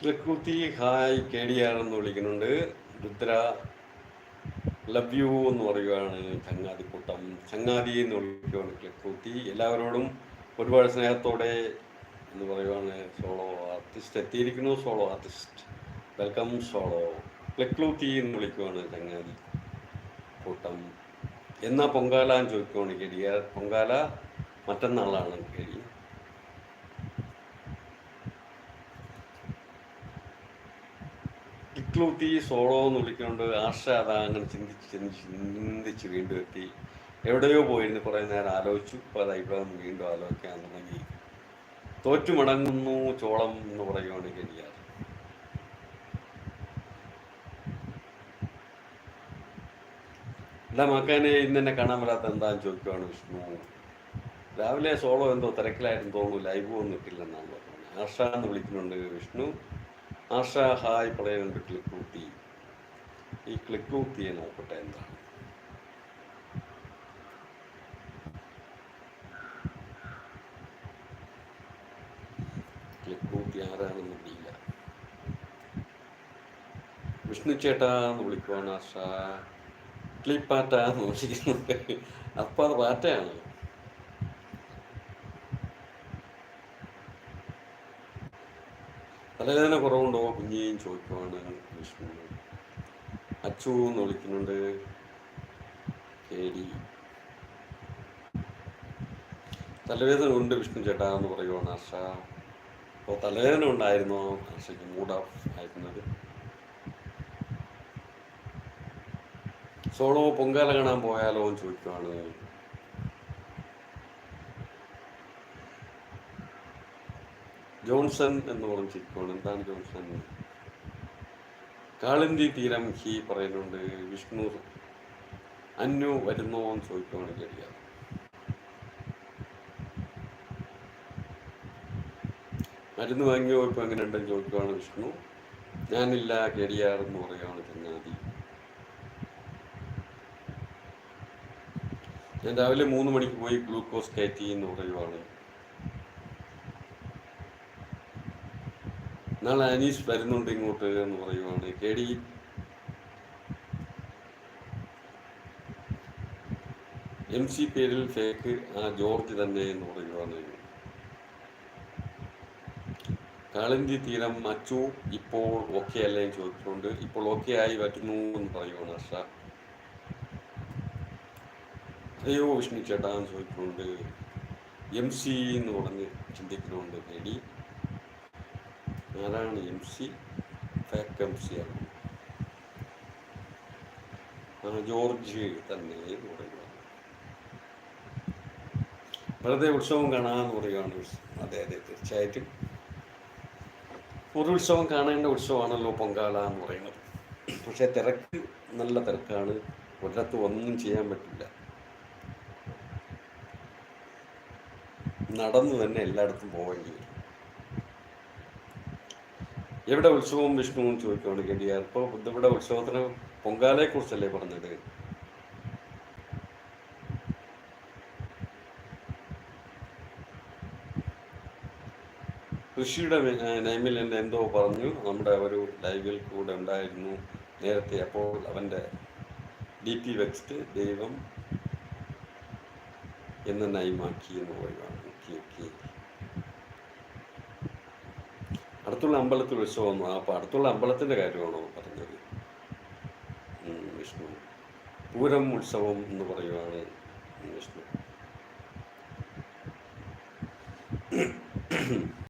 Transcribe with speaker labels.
Speaker 1: പ്രകൃതി hi K D R എന്ന് വിളിക്കുന്നുണ്ട്. രുദ്ര ലവ് യു എന്ന് പറയുകയാണ് ചങ്ങാതിക്കൂട്ടം. ചങ്ങാതി എന്ന് വിളിക്കുകയാണ് പ്രകൃതി. എല്ലാവരോടും ഒരുപാട് സ്നേഹത്തോടെ എന്ന് പറയുവാണ് സോളോ ആർട്ടിസ്റ്റ് എത്തിയിരിക്കുന്നു സോളോ ആർട്ടിസ്റ്റ് വെൽക്കം സോളോ പ്രകൃതി എന്ന് വിളിക്കുവാണ് ചങ്ങാതി കൂട്ടം എന്നാ പൊങ്കാല എന്ന് ചോദിക്കുവാണ് കെ ഡി ആർ പൊങ്കാല മറ്റന്നാളാണ് കെ ഡി ഇക്ലൂത്തി സോളോ എന്ന് വിളിക്കുന്നുണ്ട് ആർഷ അതാ അങ്ങനെ ചിന്തിച്ച് ചിന്തിച്ച് ചിന്തിച്ച് വീണ്ടും എത്തി. എവിടെയോ പോയിരുന്നു കുറേ നേരം ആലോചിച്ചു. ഇപ്പോൾ അത് വന്ന് വീണ്ടും ആലോചിക്കാൻ തുടങ്ങി. തോറ്റു മടങ്ങുന്നു ചോളം എന്ന് പറയുവാണ് കരിയാർ എല്ലാ മക്കാനെ ഇന്ന് എന്നെ കാണാൻ വരാത്ത എന്താന്ന് ചോദിക്കുവാണ് വിഷ്ണു. രാവിലെ സോളോ എന്തോ തിരക്കിലായിരുന്നു തോന്നുന്നു. ലൈവ് ഒന്നും ഇട്ടില്ലെന്നാണ് പറഞ്ഞത്. ആർഷ എന്ന് വിളിക്കുന്നുണ്ട് വിഷ്ണു. ആർഷ ഹായ് പറയുന്നുണ്ട് ക്ലിക്ക് ഊട്ടി ഈ ക്ലിക്ക് ഊട്ടിയെ നോക്കട്ടെ എന്താണ്? ക്ലിക്ക് ഊട്ടി ആരാണെന്ന് അറിയില്ല. വിഷ്ണു ചേട്ടാ എന്ന് വിളിക്കുവാണ് ആശ. ക്ലിപ്പാറ്റ എന്ന് വിളിക്കുന്നുണ്ട്. അപ്പം അത് പാറ്റയാണ്? തലവേദന കുറവുണ്ടോ? കുഞ്ഞേയും ചോദിക്കുവാണ് വിഷ്ണു അച്ചു എന്ന് വിളിക്കുന്നുണ്ട്. കേടി തലവേദന ഉണ്ട് വിഷ്ണു ചേട്ടാ എന്ന് പറയുവാണ് ആർഷ അപ്പോൾ തലവേദന ഉണ്ടായിരുന്നു? ആർഷയ്ക്ക് മൂഡ് ഓഫ് ആയിരുന്നത്. സോളോ പൊങ്കാല കാണാൻ പോയാലോ എന്ന് ചോദിക്കുവാണ് ജോൺസൺ എന്ന് പറഞ്ഞിരിക്കുകയാണ് എന്താണ് ജോൺസൺ? കാളിന്തി തീരം ഹി പറയുന്നുണ്ട്. വിഷ്ണു അന്നു വരുന്നോ എന്ന് ചോദിക്കുവാണ് അറിയാം മരുന്ന് വാങ്ങിയോ? ഇപ്പം എങ്ങനെയുണ്ടെന്ന് ചോദിക്കുവാണ് വിഷ്ണു. ഞാനില്ല കേടിയാർ എന്ന് പറയുകയാണ് ചങ്ങാതി. ഞാൻ രാവിലെ മൂന്ന് മണിക്ക് പോയി ഗ്ലൂക്കോസ് കയറ്റി എന്ന് പറയുവാണ്. നാളെ അനീസ് വരുന്നുണ്ട് ഇങ്ങോട്ട് എന്ന് പറയുവാണ്. കെ ഡി എം സി പേരിൽ ഫേക്ക് ആ ജോർജ് തന്നെ എന്ന് പറയുവാണ്. കാളിന്തി തീരം അച്ചു ഇപ്പോൾ ഓക്കെ അല്ലേ എന്ന് ചോദിച്ചുകൊണ്ട് ഇപ്പോൾ ഓക്കെ ആയി വരുന്നു എന്ന് പറയുവാണ് ഹർഷ അയ്യോ വിഷ്ണു ചേട്ടാ എന്ന് എം സി എന്ന് പറഞ്ഞ് ചിന്തിക്കുന്നുണ്ട് കെ ആരാണ് M C fact M C ആണ് ജോർജ് തന്നെ എന്ന് പറയുന്നത്. വെറുതെ ഉത്സവം കാണാമെന്ന് പറയുകയാണ് അതെ അതെ തീർച്ചയായിട്ടും. ഒരു ഉത്സവം കാണേണ്ട ഉത്സവമാണല്ലോ പൊങ്കാല എന്ന് പറയുന്നത്. പക്ഷേ തിരക്ക് നല്ല തിരക്കാണ്. ഒരിടത്ത് ഒന്നും ചെയ്യാൻ പറ്റില്ല. നടന്നു തന്നെ എല്ലായിടത്തും പോകേണ്ടി വരും. എവിടെ ഉത്സവവും വിഷ്ണുവും ചോദിക്കുകയാണ് കേട്ടിയാൽ ഇപ്പോൾ ഇവിടെ ഉത്സവത്തിന് പൊങ്കാലയെ കുറിച്ചല്ലേ പറഞ്ഞത്? കൃഷിയുടെ നെയ്മിൽ എന്നെ എന്തോ പറഞ്ഞു. നമ്മുടെ ഒരു ലൈവിൽ കൂടെ ഉണ്ടായിരുന്നു നേരത്തെ. അപ്പോൾ അവന്റെ ഡി പി വെക്സ്റ്റ് ദൈവം എന്ന് നൈമാക്കി എന്ന് പറയുകയാണ് ഓക്കെ ഓക്കെ. അടുത്തുള്ള അമ്പലത്തിൽ ഉത്സവം അപ്പോൾ അടുത്തുള്ള അമ്പലത്തിന്റെ കാര്യമാണോ പറഞ്ഞത്? വിഷ്ണു. പൂരം ഉത്സവം എന്ന് പറയുവാണ് വിഷ്ണു.